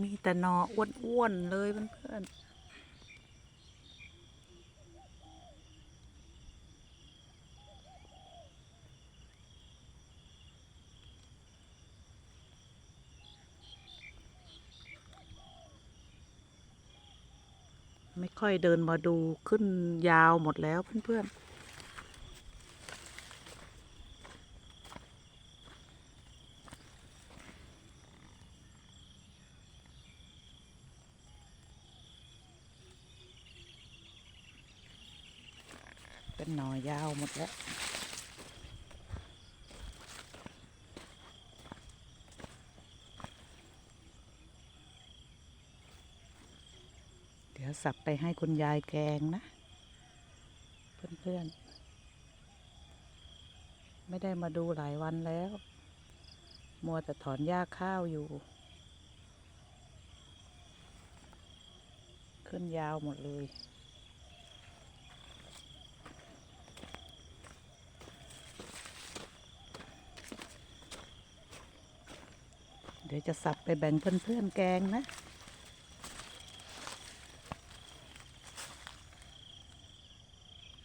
มีแต่หนออ้วนๆเลยเพื่อนๆไม่ค่อยเดินมาดูขึ้นยาวหมดแล้วเพื่อนๆ เป็นหน่อยาวหมดแล้ว เดี๋ยวสับไปให้คุณยายแกงนะ เพื่อนๆ ไม่ได้มาดูหลายวันแล้ว มัวแต่ถอนหญ้าข้าวอยู่ ขึ้นยาวหมดเลย ดี๋ยวจะสับไปแบ่งเพื่อนๆแกงนะ